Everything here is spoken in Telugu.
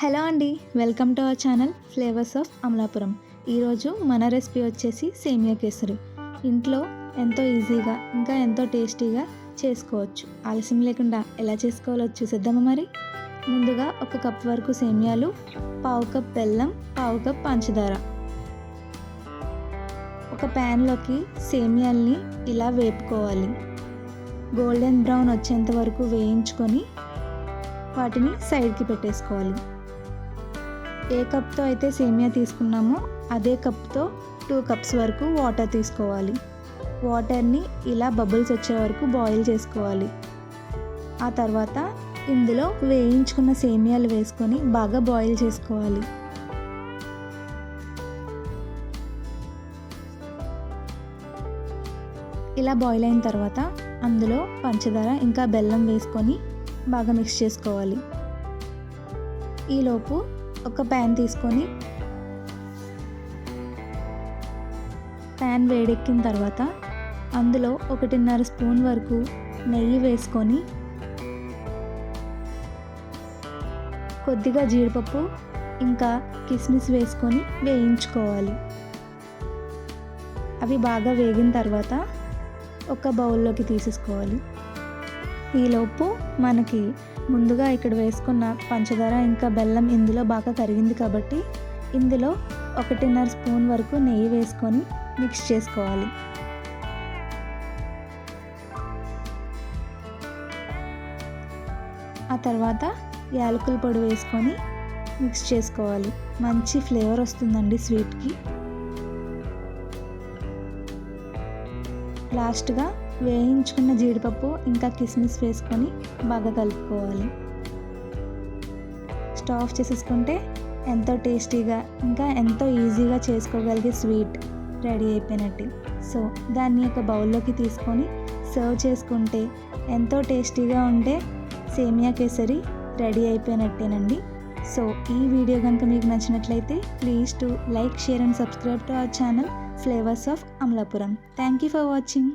హలో అండి welcome to our channel flavours of Amalapuram. ఈరోజు మన రెసిపీ వచ్చేసి సేమియా కేసరి. ఇంట్లో ఎంతో ఈజీగా ఇంకా ఎంతో టేస్టీగా చేసుకోవచ్చు. ఆలస్యం లేకుండా ఎలా చేసుకోవాలో చూసేద్దామా మరి? ముందుగా ఒక కప్ వరకు సేమియాలు పావు కప్ బెల్లం పావు కప్ పంచదార. ఒక ప్యాన్లోకి సేమియాల్ని ఇలా వేపుకోవాలి. గోల్డెన్ బ్రౌన్ వచ్చేంత వరకు వేయించుకొని వాటిని సైడ్కి పెట్టేసుకోవాలి. ఏ కప్తో అయితే సేమియా తీసుకున్నామో అదే కప్తో టూ కప్స్ వరకు వాటర్ తీసుకోవాలి. వాటర్ని ఇలా బబుల్స్ వచ్చే వరకు బాయిల్ చేసుకోవాలి. ఆ తర్వాత ఇందులో వేయించుకున్న సేమియాలు వేసుకొని బాగా బాయిల్ చేసుకోవాలి. ఇలా బాయిల్ అయిన తర్వాత అందులో పంచదార ఇంకా బెల్లం వేసుకొని బాగా మిక్స్ చేసుకోవాలి. ఈలోపు ఒక ప్యాన్ తీసుకొని ప్యాన్ వేడెక్కిన తర్వాత అందులో ఒకటిన్నర స్పూన్ వరకు నెయ్యి వేసుకొని కొద్దిగా జీడిపప్పు ఇంకా కిస్మిస్ వేసుకొని వేయించుకోవాలి. అవి బాగా వేగిన తర్వాత ఒక బౌల్లోకి తీసేసుకోవాలి. ఈలోపు మనకి ముందుగా ఇక్కడ వేసుకున్న పంచదార ఇంకా బెల్లం ఇందులో బాగా కరిగింది కాబట్టి ఇందులో ఒకటిన్నర స్పూన్ వరకు నెయ్యి వేసుకొని మిక్స్ చేసుకోవాలి. ఆ తర్వాత యాలకుల పొడి వేసుకొని మిక్స్ చేసుకోవాలి. మంచి ఫ్లేవర్ వస్తుందండి స్వీట్కి. లాస్ట్గా వేయించుకున్న జీడిపప్పు ఇంకా కిస్మిస్ వేసుకొని బాగా కలుపుకోవాలి. స్టవ్ ఆఫ్ చేసేసుకుంటే ఎంతో టేస్టీగా ఇంకా ఎంతో ఈజీగా చేసుకోగలిగే స్వీట్ రెడీ అయిపోయినట్టు. సో దాన్ని ఒక బౌల్లోకి తీసుకొని సర్వ్ చేసుకుంటే ఎంతో టేస్టీగా ఉండే సేమియా కేసరి రెడీ అయిపోయినట్టేనండి. సో ఈ వీడియో కనుక మీకు నచ్చినట్లయితే please to like share and subscribe to our channel flavours of Amalapuram. Thank you for watching.